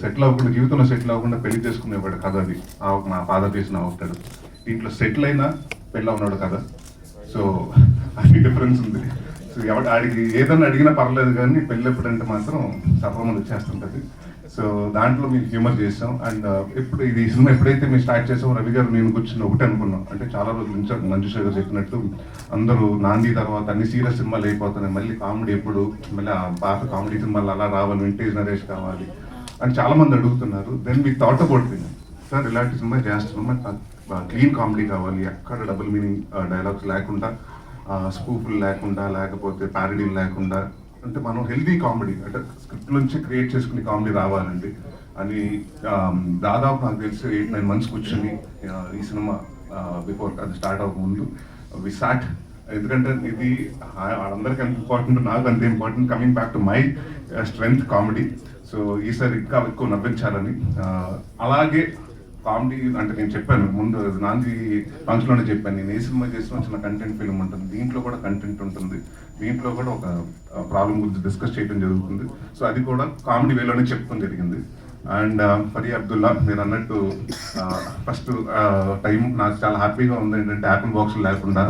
Settle అవ్వకుండా జీవితంలో settle అవ్వకుండా పెళ్ళి చేసుకునేవాడు కథ అది. ఆ మా ఫాదర్ చేసిన అవుతాడు దీంట్లో సెటిల్ అయినా పెళ్ళి ఉన్నాడు కదా సో అది డిఫరెన్స్ ఉంది. ఎవరు ఆడికి ఏదన్నా అడిగినా పర్లేదు కానీ పెళ్ళి ఎప్పుడంటే మాత్రం సఫలం వచ్చేస్తుంటది. సో దాంట్లో మేము హ్యూమర్ చేసాం అండ్ uh, ఇప్పుడు ఇది సినిమా ఎప్పుడైతే మేము స్టార్ట్ చేసాం రవి గారు నేను కూర్చుని ఒకటి అనుకున్నాం. అంటే చాలా రోజుల నుంచి మంజుష గారు చెప్పినట్టు అందరూ నాంది తర్వాత అన్ని సీరియస్ సినిమాలు అయిపోతున్నాయి. మళ్ళీ కామెడీ ఎప్పుడు మళ్ళీ ఆ పాత కామెడీ సినిమాలు అలా రావాలి వింటేజ్ నరేష్ కావాలి అని చాలా మంది అడుగుతున్నారు. Then me thought about sir ఇలాంటి సినిమా చేస్తున్నాం. క్లీన్ కామెడీ కావాలి. ఎక్కడ డబుల్ మీనింగ్ డైలాగ్స్ లేకుండా స్కూపులు లేకుండా లేకపోతే ప్యారడీలు లేకుండా అంటే మనం హెల్దీ కామెడీ అంటే స్క్రిప్ట్ నుంచి క్రియేట్ చేసుకునే కామెడీ రావాలండి. అని దాదాపు నాకు తెలిసి ఎయిట్ నైన్ మంత్స్ కూర్చొని ఈ సినిమా బిఫోర్ అది స్టార్ట్ అవ్వకముందు వి సాట్ ఎందుకంటే ఇది ఆ- వాళ్ళందరికీ ఎంత ఇంపార్టెంట్ నాకు అంత important coming back to my strength comedy so ఈసారి ఇంకా ఎక్కువ నవ్వించాలని అలాగే కామెడీ అంటే నేను చెప్పాను ముందు నాంది ఫంక్షన్లోనే చెప్పాను నేను ఏ సినిమా చేసిన చిన్న కంటెంట్ ఫిల్మ్ ఉంటుంది దీంట్లో కూడా కంటెంట్ ఉంటుంది. దీంట్లో కూడా ఒక ప్రాబ్లం గురించి డిస్కస్ చేయడం జరుగుతుంది. సో అది కూడా కామెడీ వేలోనే చెప్పడం జరిగింది. అండ్ ఫరీ అబ్దుల్లా మీరు అన్నట్టు ఫస్ట్ టైం నాకు చాలా హ్యాపీగా ఉంది. ఏంటంటే యాపిల్ బాక్స్ లేకుండా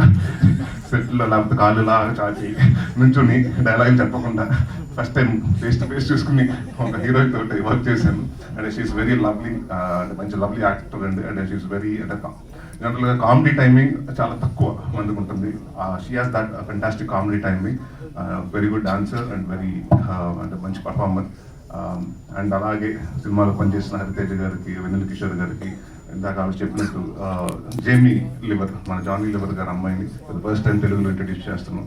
సెట్లో లేకపోతే కాళ్ళు లాగా చాచి నుంచుని డైలాగులు చెప్పకుండా first time face to face చూసుకుని ఒక హీరోయిన్ తోటి వర్క్ చేశాను. అండ్ షీఈస్ వెరీ లవ్లీ అంటే మంచి లవ్లీ యాక్టర్ అండి. అండ్ షీఈస్ వెరీ అంటే జనరల్గా కామెడీ టైమింగ్ చాలా తక్కువ మందికి ఉంటుంది she has that fantastic comedy timing very good dancer and very అంటే మంచి పర్ఫార్మర్ Um, అండ్ అలాగే సినిమాలో పనిచేసిన హరితేజ గారికి వెన్నెల కిషోర్ గారికి ఇందాక ఆవిడ చెప్పినట్టు uh, జేమీ లివర్ మన జానీ లివర్ గారి అమ్మాయిని ఫస్ట్ టైం తెలుగులో ఇంట్రడ్యూస్ చేస్తున్నాం.